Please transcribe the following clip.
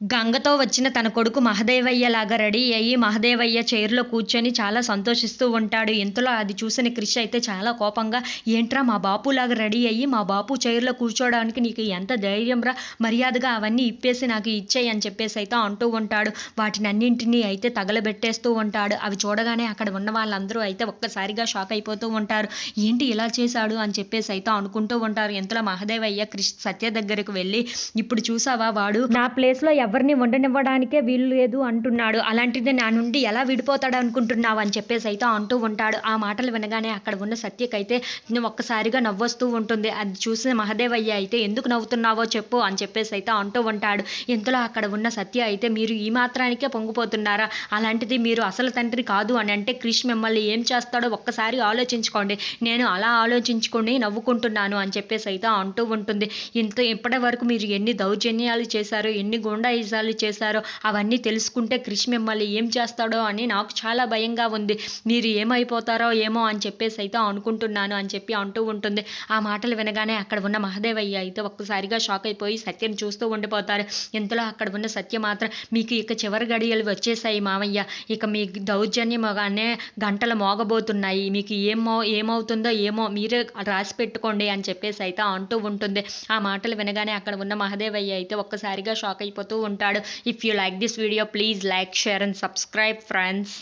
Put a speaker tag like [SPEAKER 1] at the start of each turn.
[SPEAKER 1] గంగతో వచ్చిన తన కొడుకు మహదేవయ్యలాగా రెడీ అయ్యి మహదేవయ్య చైర్లో కూర్చొని చాలా సంతోషిస్తూ ఉంటాడు. ఇంతలో అది చూసిన క్రిష్ అయితే చాలా కోపంగా ఏంట్రా మా బాపులాగా రెడీ అయ్యి మా బాపు చైర్లో కూర్చోడానికి నీకు ఎంత ధైర్యం రా? మర్యాదగా అవన్నీ ఇప్పేసి నాకు ఇచ్చేయి అని చెప్పేసి అయితే అంటూ ఉంటాడు. వాటిని అన్నింటినీ అయితే తగలబెట్టేస్తూ ఉంటాడు. అవి చూడగానే అక్కడ ఉన్న వాళ్ళందరూ అయితే ఒక్కసారిగా షాక్ అయిపోతూ ఉంటారు. ఏంటి ఇలా చేశాడు? అని చెప్పేసి అయితే అనుకుంటూ ఉంటారు. ఇంతలో మహదేవయ్య క్రిష్ సత్య దగ్గరకు వెళ్ళి ఇప్పుడు చూసావా వాడు? నా ప్లేస్లో ఎవరిని ఉండనివ్వడానికే వీలు లేదు అంటున్నాడు. అలాంటిది నా నుండి ఎలా విడిపోతాడు అనుకుంటున్నావు? అని చెప్పేసి అయితే అంటూ ఉంటాడు. ఆ మాటలు వినగానే అక్కడ ఉన్న సత్యకైతే ఒక్కసారిగా నవ్వొస్తూ ఉంటుంది. అది చూసిన మహదేవయ్య అయితే ఎందుకు నవ్వుతున్నావో చెప్పు అని చెప్పేసి అయితే అంటూ ఉంటాడు. ఇంతలో అక్కడ ఉన్న సత్య అయితే మీరు ఈ మాత్రానికే పొంగిపోతున్నారా? అలాంటిది మీరు అసలు తండ్రి కాదు అని అంటే క్రిష్ మిమ్మల్ని ఏం చేస్తాడో ఒక్కసారి ఆలోచించుకోండి. నేను అలా ఆలోచించుకొని నవ్వుకుంటున్నాను అని చెప్పేసి అయితే అంటూ ఉంటుంది. ఇంత ఇప్పటి వరకు మీరు ఎన్ని దౌర్జన్యాలు చేశారో ఎన్ని గుండాయిజాలు చేశారో అవన్నీ తెలుసుకుంటే క్రిష్ మిమ్మల్ని ఏం చేస్తాడో అని నాకు చాలా భయంగా ఉంది. మీరు ఏమైపోతారో ఏమో అని చెప్పేసి అయితే అనుకుంటున్నాను అని చెప్పి అంటూ ఉంటుంది. ఆ మాటలు వినగానే అక్కడ ఉన్న మహదేవయ్య అయితే ఒక్కసారిగా షాక్ అయిపోయి సత్యం చూస్తూ ఉండిపోతారు. ఇంతలో అక్కడ ఉన్న సత్య మాత్రం మీకు ఇక చివరి గడియలు వచ్చేసాయి మామయ్య ఇక మీ దౌర్జన్యముగానే గంటలు మోగబోతున్నాయి. మీకు ఏమో ఏమవుతుందో ఏమో మీరే రాసి పెట్టుకోండి అని చెప్పేసి అయితే అంటూ ఉంటుంది. ఆ మాటలు వినగానే అక్కడ ఉన్న మహదేవయ్య అయితే ఒక్కసారిగా షాక్ అయిపోతూ ఉంటాడు if you like this video please like share and subscribe friends